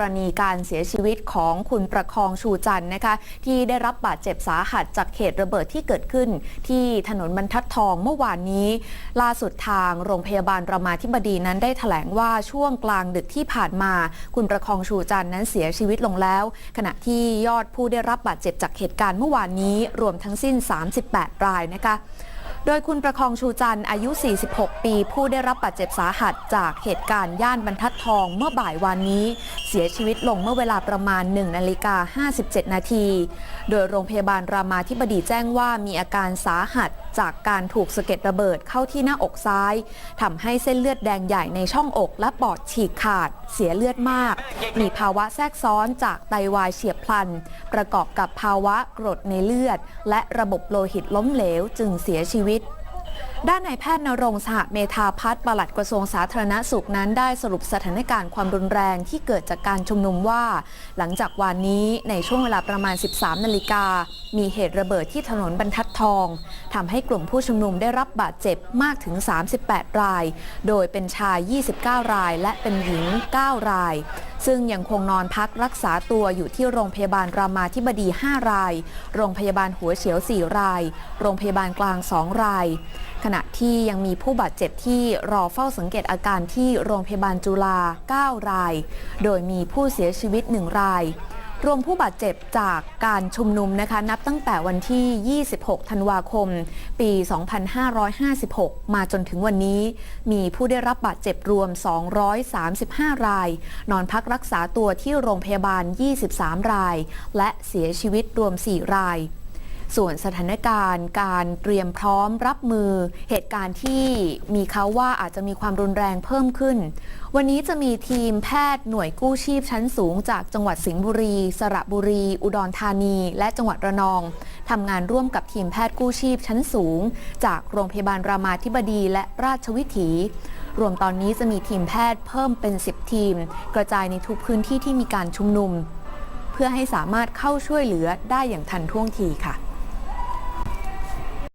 กรณีการเสียชีวิตของคุณประคองชูจันทร์นะคะ ที่ได้รับบาดเจ็บสาหัสจากเหตุระเบิดที่เกิดขึ้น ที่ถนนบรรทัดทองเมื่อวานนี้ ล่าสุดทางโรงพยาบาลรามาธิบดีนั้นได้ถแถลงว่าช่วงกลางดึกที่ผ่านมา คุณประคองชูจันทร์นั้นเสียชีวิตลงแล้ว ขณะที่ยอดผู้ได้รับบาดเจ็บจากเหตุการณ์เมื่อวานนี้รวมทั้งสิ้น 38 รายนะคะ โดยคุณประคองชูจันทร์อายุ 46 ปี ผู้ได้รับบาดเจ็บสาหัสจากเหตุการณ์ย่านบรรทัดทองเมื่อบ่ายวันนี้ เสียชีวิตลงเมื่อเวลาประมาณ 1 นาฬิกา 57 นาที โดยโรงพยาบาลรามาธิบดีแจ้งว่ามีอาการสาหัส จากการถูกสะเก็ดระเบิดเข้าที่หน้าอกซ้ายทำให้เส้นเลือดแดงใหญ่ในช่องอกและปอดฉีกขาด เสียเลือดมาก มีภาวะแทรกซ้อนจากไตวายเฉียบพลัน ประกอบกับภาวะกรดในเลือด และระบบโลหิตล้มเหลวจึงเสียชีวิตด้านนายแพทย์นรงค์สหเมธาพัฒน์ปลัดกระทรวงสาธารณสุขนั้นได้สรุปสถานการณ์ความรุนแรงที่เกิดจากการชุมนุมว่า หลังจากวันนี้ในช่วงเวลาประมาณ 13 นาฬิกา มีเหตุระเบิดที่ถนนบรรทัดทอง ทำให้กลุ่มผู้ชุมนุมได้รับบาดเจ็บมากถึง 38 ราย โดยเป็นชาย 29 ราย และเป็นหญิง 9 ราย ซึ่งยังคงนอนพักรักษาตัวอยู่ที่โรงพยาบาลรามาธิบดี 5 ราย โรงพยาบาลหัวเฉียว 4 ราย โรงพยาบาลกลาง 2 ราย ขณะที่ยังมีผู้บาดเจ็บที่รอเฝ้าสังเกตอาการที่โรงพยาบาลจุฬา 9 ราย โดยมีผู้เสียชีวิต 1 ราย รวมผู้บาดเจ็บจากการชุมนุมนะคะ นับตั้งแต่วันที่ 26 ธันวาคม ปี 2556 มาจนถึงวันนี้ มีผู้ได้รับบาดเจ็บรวม 235 ราย นอนพักรักษาตัวที่โรงพยาบาล 23 ราย และเสียชีวิตรวม 4 ราย ส่วนสถานการณ์การเตรียมพร้อมรับมือ เหตุการณ์ที่มีเขาว่าอาจจะมีความรุนแรงเพิ่มขึ้น วันนี้จะมีทีมแพทย์หน่วยกู้ชีพชั้นสูง จากจังหวัดสิงห์บุรี สระบุรี อุดรธานี และจังหวัดระนองทำงานร่วมกับทีมแพทย์กู้ชีพชั้นสูง จากโรงพยาบาลรามาธิบดีและราชวิถี รวมตอนนี้จะมีทีมแพทย์เพิ่มเป็น 10 ทีม กระจายในทุกพื้นที่ที่มีการชุมนุม เพื่อให้สามารถเข้าช่วยเหลือได้อย่างทันท่วงทีค่ะ